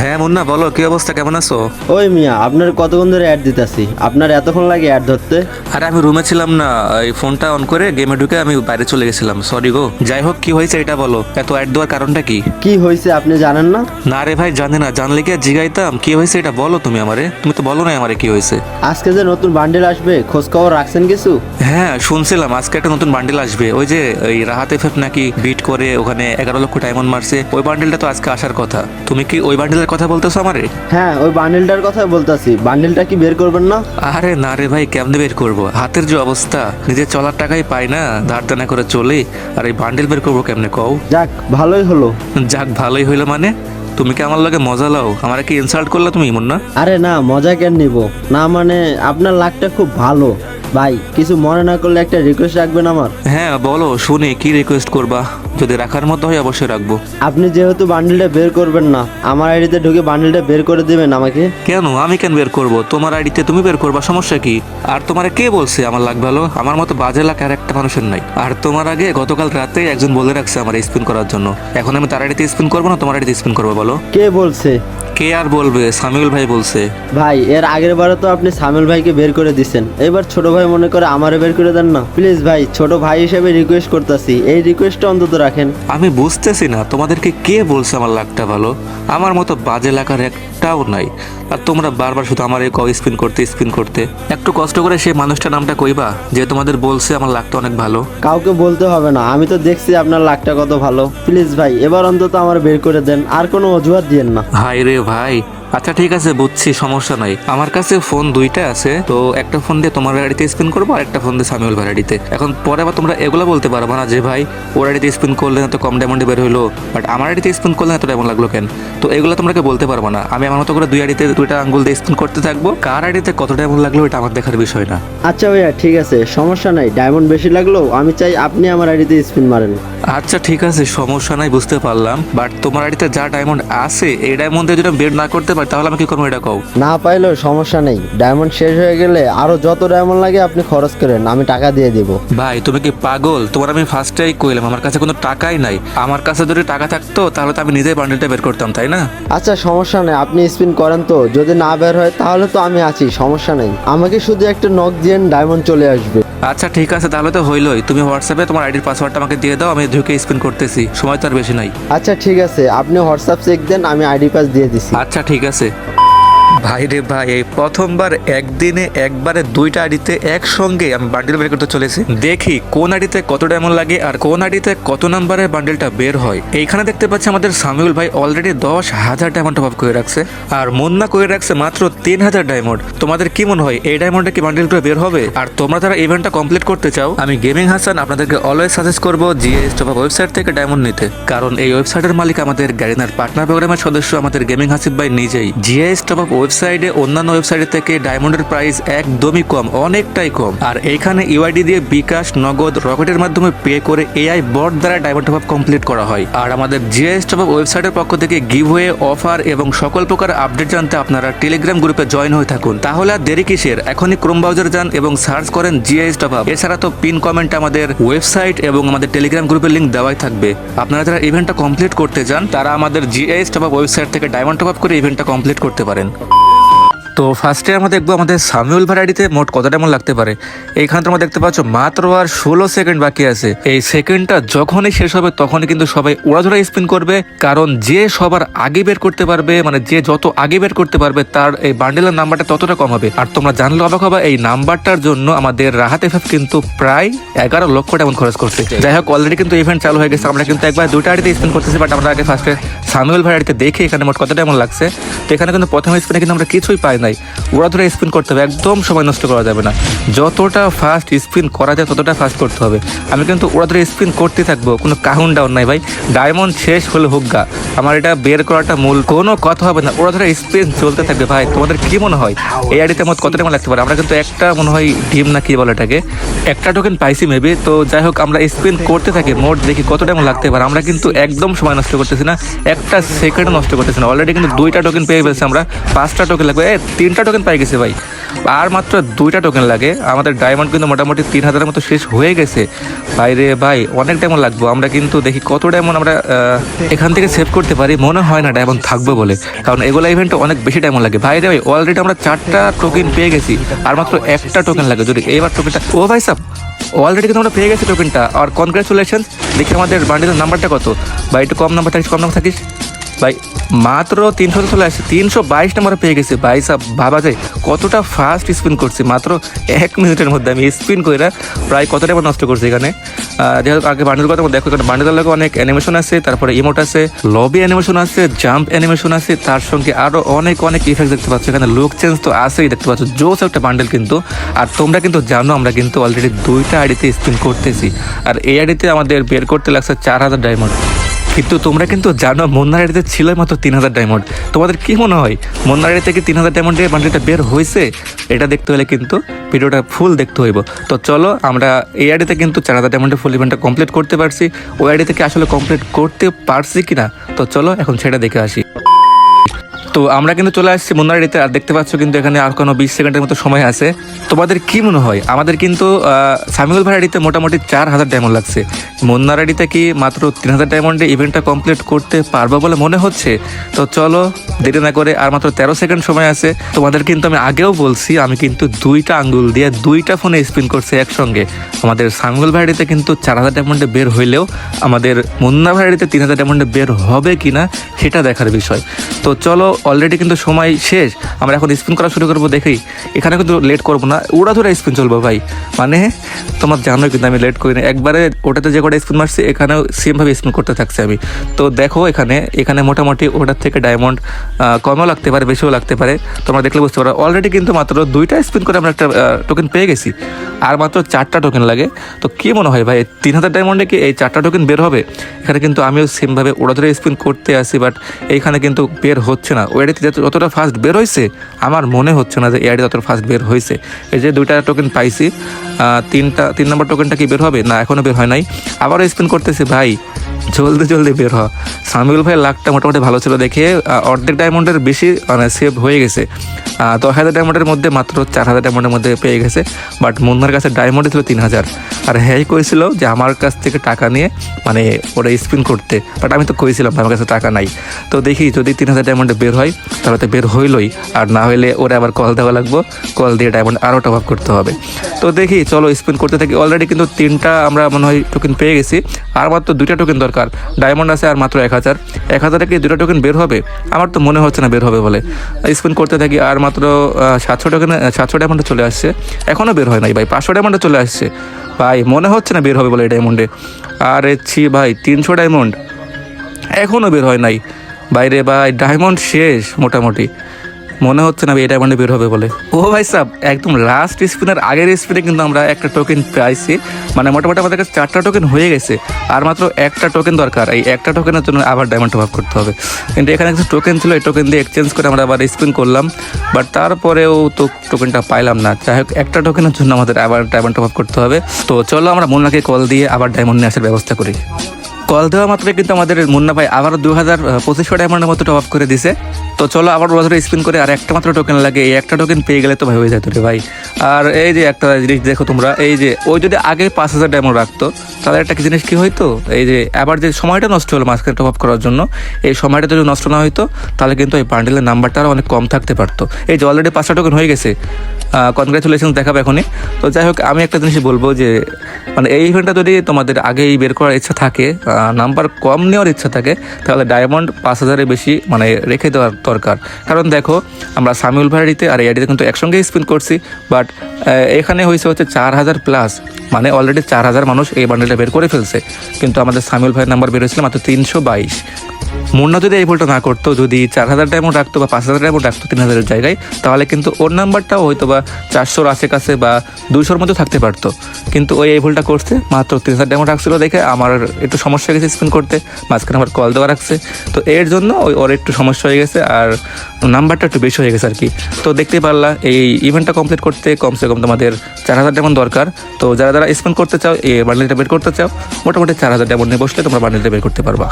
হ্যাঁ মুন্না বলো কি অবস্থা? কেমন আছো? ওই মিয়া আপনার কতক্ষণ ধরে অ্যাড দিতেছি? আপনার এতক্ষণ লাগে অ্যাড ধরতে? আরে আমি রুমে ছিলাম না। এই ফোনটা অন করে গেমে ঢুকে আমি বাইরে চলে গেছিলাম। সরি গো। যাই হোক কি হয়েছে এটা বলো? এত অ্যাড দেওয়ার কারণটা কি? কি হয়েছে আপনি জানেন না? না রে ভাই জানি না। জানলে কি আর জিগাইতাম? কি হয়েছে এটা বলো তুমি আমারে। তুমি তো বলো না আমারে কি হয়েছে। আজকে যে নতুন বান্ডেল আসবে খোঁজ খবর রাখছেন কিছু? হ্যাঁ শুনছিলাম। আজকে একটা নতুন বান্ডেল আসবে। ওই যে ওই রাহাত এফএফ নাকি বিট করে ওখানে এগারো লক্ষ ডায়মন্ড মারছে। ওই বান্ডেলটা তো আজকে আসার কথা। তুমি কি ওই বান্ডেলের কথা বলতেছো আমারে? হ্যাঁ ওই বান্ডেলটার কথা বলতাছি। বান্ডেলটা কি বের করবেন না? আরে না রে ভাই কেমনে বের করব? হাতের যে অবস্থা নিজের চলার টাকাই পাই না ধার দেনা করে চলে আর এই বান্ডেল বের করব কেমনে কও? যাক ভালোই হলো। যাক ভালোই হইল মানে? তুমি কি আমার লগে মজা লাও? আমার কি ইনসাল্ট করলা তুমি মুন্না? আরে না মজা কেন নিব? না মানে আপনার লাকটা খুব ভালো। ভাই কিছু মনে না করলে একটা রিকোয়েস্ট রাখবেন আমার? হ্যাঁ বলো শুনি কি রিকোয়েস্ট করবা? যদি রাখার মতো হয় অবশ্যই রাখব। আপনি যেহেতু বান্ডেলটা বের করবেন না আমার আইডিতে ঢুকে বান্ডেলটা বের করে দেবেন আমাকে? কেন? আমি কেন বের করব? তোমার আইডিতে তুমি বের করবা সমস্যা কি? আর তোমারে কে বলছে আমার লাগ ভালো? আমার মতো বাজে লাগ আর একটা মানুষের নাই। আর তোমার আগে গতকাল রাতে একজন বলে রাখছে আমার স্পিন করার জন্য। এখন আমি তার আইডিতে স্পিন করব না তোমার আইডিতে স্পিন করব বলো। কে বলছে? কে আর বলবে? সামিউল ভাই বলছে। ভাই এর আগের বারে তো আপনি সামিল ভাইকে বের করে দিছেন। এবার ছোট ভাই মনে করে আমারে বের করে দেন না। প্লিজ ভাই ছোট ভাই হিসেবে রিকোয়েস্ট করতেছি। এই রিকোয়েস্টটা অন্তত রাখেন। আমি বুঝতেছি না তোমাদেরকে কে বলছে আমার লাকটা ভালো? আমার মতো বাজে লাগার একটাও নাই। আর তোমরা বারবার শুধু আমার এই স্পিন করতে স্পিন করতে। একটু কষ্ট করে সেই মানুষটার নামটা কইবা যে তোমাদের বলছে আমার লাকটা অনেক ভালো। কাউকে বলতে হবে না আমি তো দেখছি আপনার লাকটা কত ভালো। প্লিজ ভাই এবার অন্তত আমার বের করে দেন আর কোনো অজুহাত দিয়েন না। হাই রে ভাই। আচ্ছা ঠিক আছে বুঝছি সমস্যা নাই। আমার কাছে ফোন দুইটা আছে তো একটা ফোন দিয়ে তোমার গাড়িতে স্পিন করব আর একটা ফোন দিয়ে সামিউল গাড়িতে। এখন পরে আবার তোমরা এগুলো বলতে পারবে না যে ভাই ওর গাড়িতে স্পিন করলে না তো কম ডায়মন্ডে বের হলো বাট আমার গাড়িতে স্পিন করলে না এত ডায়মন্ড লাগল কেন? তো এগুলো তোমরাকে বলতে পারব না। আমি আমার মতো করে দুই আড়িতে দুইটা আঙ্গুল দিয়ে স্পিন করতে থাকব। কার আড়িতে কত ডায়মন্ড লাগল এটা আমার দেখার বিষয় না। আচ্ছা ভাইয়া ঠিক আছে সমস্যা নাই ডায়মন্ড বেশি লাগল আমি চাই আপনি আমার আইডিতে স্পিন মারেন। আচ্ছা ঠিক আছে সমস্যা নাই বুঝতে পারলাম বাট তোমার আড়িতে যা ডায়মন্ড আছে এই ডায়মন্ডে যদি বের না করতে পারি তাহলে আমি কি করব এটা কও। না পাইলেও সমস্যা নেই। ডায়মন্ড শেষ হয়ে গেলে আরও যত ডায়মন্ড লাগে আপনি খরচ করেন আমি টাকা দিয়ে দিব। ভাই তুমি কি পাগল? তোমার আমি ফার্স্টেই কইলাম আমার কাছে কোনো টাকাই নাই। আমার কাছে যদি টাকা থাকতো তাহলে তো আমি নিজেই বান্ডেলটা বের করতাম তাই না? আচ্ছা সমস্যা নেই আপনি স্পিন করেন তো। যদি না বের হয় তাহলে তো আমি আছি সমস্যা নেই। আমাকে শুধু একটা নক দিয়েন ডায়মন্ড চলে আসবে। আচ্ছা ঠিক আছে তাহলে তো হইলোই। তুমি হোয়াটসঅ্যাপে তোমার আইডির পাসওয়ার্ডটা আমাকে দিয়ে দাও আমি ঢুকে স্পিন করতেছি। সময় তো আর বেশি নাই। আচ্ছা ঠিক আছে। আপনি হোয়াটসঅ্যাপ চেক দেন আমি আইডি পাস দিয়ে দিছি। আচ্ছা ঠিক আছে। ভাই রে ভাই, এই প্রথমবার একদিনে একবারে দুইটা আড়িতে একসঙ্গে আমি বান্ডেল বের করতে চলেছি। দেখি কোন আড়িতে কত ডায়মন্ড লাগে আর কোন আড়িতে কত নাম্বারে বান্ডেলটা বের হয়। এইখানে দেখতে পাচ্ছি আমাদের সামিউল ভাই অলরেডি দশ হাজার ডায়মন্ড টপ করে রাখছে। আর মুন্না করে রাখছে মাত্র তিন হাজার ডায়মন্ড তোমাদের কি মনে হয়, এই ডায়মন্ডে কি বান্ডেলটা বের হবে? আর তোমরা যারা ইভেন্টটা কমপ্লিট করতে চাও, আমি গেমিং হাসান আপনাদেরকে অলওয়েজ সাজেস্ট করব জিএস টপ ওয়েবসাইট থেকে ডায়মন্ড নিতে। কারণ এই ওয়েবসাইটের মালিক আমাদের গ্যারিনার পার্টনার প্রোগ্রামের সদস্য, আমাদের গেমিং হাসিফ ভাই নিজেই। জিএস টপ ওয়েবসাইটে অন্যান্য ওয়েবসাইট থেকে ডায়মন্ডের প্রাইস একদমই কম, অনেকটাই কম। আর এইখানে ইউআইডি দিয়ে বিকাশ, নগদ, রকেটের মাধ্যমে পে করে এআই বট দ্বারা ডায়মন্ড টপ কমপ্লিট করা হয়। আর আমাদের জিএস টপ আপ ওয়েবসাইটের পক্ষ থেকে গিভওয়ে অফার এবং সকল প্রকার আপডেট জানতে আপনারা টেলিগ্রাম গ্রুপে জয়েন হয়ে থাকুন। তাহলে আর দেরি কিসের? এখনই ক্রোম ব্রাউজার যান এবং সার্চ করেন জিএস টপ আপ এছাড়া তো পিন কমেন্ট আমাদের ওয়েবসাইট এবং আমাদের টেলিগ্রাম গ্রুপের লিঙ্ক দেওয়াই থাকবে। আপনারা যারা ইভেন্টটা কমপ্লিট করতে চান তারা আমাদের জিএস টপ আপ ওয়েবসাইট থেকে ডায়মন্ড টপ আপ করে ইভেন্টটা কমপ্লিট করতে পারেন। তো ফার্স্টে আমরা দেখব আমাদের সামিউল ভ্যারাইটিতে মোট কত টাইম লাগতে পারে। এইখানে তোমরা দেখতে পাচ্ছ, মাত্র আর ষোলো সেকেন্ড বাকি আছে। এই সেকেন্ডটা যখনই শেষ হবে, তখনই কিন্তু সবাই উড়াধুরা স্পিন করবে। কারণ যে সবার আগে বের করতে পারবে মানে যে যত আগে বের করতে পারবে, তার এই বান্ডেলের নাম্বারটা ততটা কম হবে। আর তোমরা জানলে অবাক হবে, এই নাম্বারটার জন্য আমাদের রাহাত এফএফ কিন্তু প্রায় এগারো লক্ষ টাকা খরচ করছে। যাই হোক অলরেডি কিন্তু ইভেন্ট চালু হয়ে গেছে। আমরা কিন্তু একবার দুইটা আড়িতে স্পিন করতেছি বাট আমরা আগে ফার্স্টে সামিউল ভ্যারাইটিতে দেখি এখানে মোট কত টাইম লাগছে। তো এখানে কিন্তু প্রথম স্পিনে কিন্তু আমরা কিছুই পাই নাই ওরা ধরে স্পিন করতে হবে, একদম সময় নষ্ট করা যাবে না। যতটা ফাস্ট স্পিন করা যায়, ততটা ফাস্ট করতে হবে। আমি কিন্তু ওরা ধরে স্পিন করতে থাকব, কোনো কাহুন ডাউন নাই ভাই। ডায়মন্ড শেষ হলে হুগা আমার এটা বের করাটা মূল। কোনো কথা হবে না, ওরা ধরে স্পিন চলতে থাকবে ভাই, তোমাদের কি মনে হয়? এই আইডিতে আমার কত টাইম লাগতে পারে? আমরা কিন্তু একটা মনে হয় ডিম না, কি বলে এটাকে? একটা টোকেন পাইছি মেবি তো যাই হোক, আমরা স্পিন করতে থাকি, মোট দেখি কত টাইম লাগতে পারে। আমরা কিন্তু একদম সময় নষ্ট করতেছি না, একটা সেকেন্ড নষ্ট করতেছি না। অলরেডি কিন্তু দুইটা টোকেন পেয়ে ফেলছি আমরা, পাঁচটা টোকেন লাগবে তিনটা টোকেন পাই গেছে ভাই। আর মাত্র দুইটা টোকেন লাগে। আমাদের ডায়মন্ড কিন্তু মোটামুটি তিন হাজারের মতো শেষ হয়ে গেছে। ভাই রে ভাই, অনেক ডায়মন্ড লাগবে। আমরা কিন্তু দেখি কত ডায়মন্ড আমরা এখান থেকে সেভ করতে পারি। মনে হয় না ডায়মন্ড থাকবে বলে। কারণ এগুলো ইভেন্টে অনেক বেশি ডায়মন্ড লাগে। ভাই রে ভাই অলরেডি আমরা চারটা টোকেন পেয়ে গেছি। আর মাত্র একটা টোকেন লাগে। যদি এইবার টোকেনটা ও ভাই সাব অলরেডি কিন্তু আমরা পেয়ে গেছি টোকেনটা আর কনগ্রাচুলেশন দেখি আমাদের বান্ডিলের নাম্বারটা কত। ভাই, একটু কম নাম্বার থাকিস, কম নাম্বার থাকিস। ভাই মাত্র তিনশো চলে আসছে তিনশো বাইশ নাম্বার পেয়ে গেছে। ভাই সাহ ভাবা যায় কতটা ফাস্ট স্পিন করছি। মাত্র এক মিনিটের মধ্যে আমি স্পিন করে প্রায় কতটা টাকা নষ্ট করছি এখানে। যেহেতু আগে বান্ডেল কথা দেখো এখানে বান্ডেলের লাগে অনেক অ্যানিমেশন আছে, তারপরে ইমোট আছে লবি অ্যানিমেশন আছে জাম্প অ্যানিমেশন আছে, তার সঙ্গে আরও অনেক অনেক ইফেক্ট দেখতে পাচ্ছ। এখানে লুক চেঞ্জ তো আছেই দেখতে পাচ্ছ। জোস একটা বান্ডেল কিন্তু। আর তোমরা কিন্তু জানো, আমরা কিন্তু অলরেডি দুইটা আইডিতে স্পিন করতেছি। আর এই আইডিতে আমাদের বের করতে লাগছে চার হাজার ডায়মন্ড কিন্তু তোমরা কিন্তু জানো মন্দারিতে ছিল মাত্র তিন হাজার ডায়মন্ড তোমাদের কি মনে হয়? মন্দারি থেকে তিন হাজার ডায়মন্ডের বান্ডিলটা বের হয়েছে? এটা দেখতে হলে কিন্তু ভিডিওটা ফুল দেখতে হইব। তো চলো, আমরা এই আইডিতে কিন্তু চার হাজার ডায়মন্ডের ফুল ইভেন্টটা কমপ্লিট করতে পারছি। ওই আইডি থেকে আসলে কমপ্লিট করতে পারছি কিনা? তো চলো, এখন সেটা দেখে আসি। তো আমরা কিন্তু চলে আসছি মুন্নারিতে আর দেখতে পাচ্ছ কিন্তু এখানে আর কোনো বিশ সেকেন্ডের মতো সময় আছে। তোমাদের কি মনে হয়? আমাদের কিন্তু সামিউল ভাড়াড়িতে মোটামুটি চার হাজার ডায়মন্ড লাগছে। মুন্নারাড়িতে কি মাত্র তিন হাজার ডায়মন্ডে ইভেন্টটা কমপ্লিট করতে পারব বলে মনে হচ্ছে? তো চলো, দেরি না করে আর মাত্র তেরো সেকেন্ড সময় আছে। তোমাদের কিন্তু আমি আগেও বলছি, আমি কিন্তু দুইটা আঙ্গুল দিয়ে দুইটা ফোনে স্পিন করছি একসঙ্গে। আমাদের সামিউল ভাড়াড়িতে কিন্তু চার হাজার ডায়মন্ডে বের হইলেও আমাদের মুন্না ভাড়াড়িতে তিন হাজার ডায়মন্ডে বের হবে কি না সেটা দেখার বিষয়। তো চলো অলরেডি কিন্তু সময় শেষ। আমরা এখন স্পিন করা শুরু করব, দেখি। এখানে কিন্তু লেট করব না, উড়া ধরে স্পিন চলবো ভাই। মানে তোমার জানো কিন্তু আমি লেট করি না। একবারে ওটাতে যে কটা স্পিন মারছি, এখানেও সেমভাবে স্পিন করতে থাকছি আমি। তো দেখো এখানে এখানে মোটামুটি ওটার থেকে ডায়মন্ড কমও লাগতে পারে, বেশিও লাগতে পারে। তোমরা দেখলে বুঝতে পারো। অলরেডি কিন্তু মাত্র দুইটা স্পিন করে আমরা একটা টোকেন পেয়ে গেছি। আর মাত্র চারটা টোকেন লাগে। তো কি মনে হয় ভাই, তিন হাজার ডায়মন্ডে কি এই চারটা টোকেন বের হবে? এখানে কিন্তু আমিও সেমভাবে ওরা ধরে স্পিন করতে আসি বাট এইখানে কিন্তু বের হচ্ছে না। ওয়াইডিতে যতটা ফাস্ট বের হয়েছে আমার মনে হচ্ছে না যে এআইডি যতটা ফাস্ট বের হয়েছে এই যে দুইটা টোকেন পাইছি তিনটা তিন নম্বর টোকেনটা কি বের হবে? না এখনও বের হয় নাই। আবারও স্পিন করতেছে, ভাই। জলদি জলদি বের হ। সামিউল ভাই লাখটা মোটামুটি ভালো ছিল দেখে অর্ধেক ডায়মন্ডের বেশি মানে সেভ হয়ে গেছে। দশ হাজার ডায়মন্ডের মধ্যে মাত্র চার হাজার ডায়মন্ডের মধ্যে পেয়ে গেছে। বাট মুন্নার কাছে ডায়মন্ডে ছিল তিন হাজার। আর হ্যাঁ কইছিল যে আমার কাছ থেকে টাকা নিয়ে মানে ওরা স্পিন করতে। বাট আমি তো কইছিলাম আমার কাছে টাকা নাই। তো দেখি যদি তিন হাজার ডায়মন্ডে বের হয়, তাহলে তো বের হইলই। আর না হইলে ওরা আবার কল দেওয়া লাগবো। কল দিয়ে ডায়মন্ড আরও টপ আপ করতে হবে। তো দেখি, চলো স্পিন করতে থাকি। অলরেডি কিন্তু তিনটা আমরা মনে হয় টোকেন পেয়ে গেছি। আর মাত্র দুইটা টোকেন দরকার ডায়মন্ড আছে আর মাত্র এক হাজার। এক হাজারে কি দুটো টোকেন বের হবে? আমার তো মনে হচ্ছে না বের হবে বলে। স্পিন করতে থাকি আর মাত্র সাতশো টোকেন সাতশো ডায়মন্ডে চলে আসছে। এখনও বের হয় নাই ভাই, পাঁচশো ডায়মন্ডে চলে আসছে। ভাই, মনে হচ্ছে না বের হবে বলে এই ডায়মন্ডে আর ছি ভাই, তিনশো ডায়মন্ড এখনও বের হয় নাই। বাইরে ভাই ডায়মন্ড শেষ মোটামুটি। মনে হচ্ছে না এই ডায়মন্ডে বের হবে বলে। ও ভাই সাহ একদম লাস্ট স্পিনের আগের স্পিনে কিন্তু আমরা একটা টোকেন পাইছি। মানে মোটামুটি আমাদের কাছে চারটা টোকেন হয়ে গেছে। আর মাত্র একটা টোকেন দরকার। এই একটা টোকেনের জন্য আবার ডায়মন্ড টপ করতে হবে। কিন্তু এখানে কিছু টোকেন ছিল, এই টোকেন দিয়ে এক্সচেঞ্জ করে আমরা আবার স্পিন করলাম। বাট তারপরেও তো টোকেনটা পাইলাম না। যাই হোক, একটা টোকেনের জন্য আমাদের আবার ডায়মন্ড টপ করতে হবে। তো চলো আমরা মুন্নাকে কল দিয়ে আবার ডায়মন্ড নিয়ে আসার ব্যবস্থা করি। কল দেওয়া মাত্রই কিন্তু আমাদের মুন্না ভাই আবার দু হাজার পঁচিশশো ডায়মন্ডের মতো টপ আপ করে দিছে। তো চলো আবার ধরে স্পিন করে, আর একটা মাত্র টোকেন লাগে, এই একটা টোকেন পেয়ে গেলে তো ভাই হয়ে যেত রে ভাই। আর এই যে একটা জিনিস দেখো তোমরা, এই যে ওই যদি আগে পাঁচ হাজার ডায়মন্ড রাখতো, তাহলে একটা জিনিস কি হইতো? এই যে আবার যে সময়টা নষ্ট হলো মাঝখানে টপ আপ করার জন্য, এই সময়টা যদি নষ্ট না হইতো, তাহলে কিন্তু এই বান্ডেলের নাম্বারটা আরও অনেক কম থাকতে পারতো। এই যে অলরেডি পাঁচটা টোকেন হয়ে গেছে কনগ্রাচুলেশন দেখাবে এখনই। তো যাই হোক, আমি একটা জিনিস বলব যে মানে এই ইভেন্টটা যদি তোমাদের আগেই বের করার ইচ্ছা থাকে নাম্বার কম নেওয়ার ইচ্ছা থাকে, তাহলে ডায়মন্ড পাঁচ হাজারের বেশি মানে রেখে দেওয়ার দরকার। কারণ দেখো, আমরা সামিউল ভাড়িতে আর এআইডিতে কিন্তু একসঙ্গেই স্পিন করছি বাট এখানে হয়েছে হচ্ছে চার হাজার প্লাস মানে অলরেডি চার হাজার মানুষ এই বান্ডেলটা বের করে ফেলছে। কিন্তু আমাদের সামিউল ভাইয়ের নাম্বার বের হয়েছিল মাত্র তিনশো বাইশ। মুন্না যদি এই ভুলটা না করতো, যদি চার হাজার ডায়মন্ড রাখতো বা পাঁচ হাজার ডায়মন্ড রাখতো তিন হাজারের জায়গায়, তাহলে কিন্তু ওর নাম্বারটাও হয়তো বা চারশোর আশেপাশে বা দুশোর মধ্যে থাকতে পারতো। কিন্তু ওই এই ভুলটা করছে, মাত্র তিন হাজার ডায়মন্ড রাখছিল দেখে আমার একটু সমস্যা হয়ে গেছে স্পিন করতে, মাঝখানে আমার কল দেওয়া রাখছে। তো এর জন্য ওই ওর একটু সমস্যা হয়ে গেছে আর নাম্বারটা একটু বেশি হয়ে গেছে আর কি। তো দেখতে পারলা, এই ইভেন্টটা কমপ্লিট করতে কমসে কম তোমাদের চার হাজার ডেমন দরকার। তো যারা যারা স্পেন্ড করতে চাও, এই বান্ডেলটা বের করতে চাও, মোটামুটি চার হাজার ডেমন নিয়ে বসলে তোমরা বান্ডেলটা বের করতে পারবা।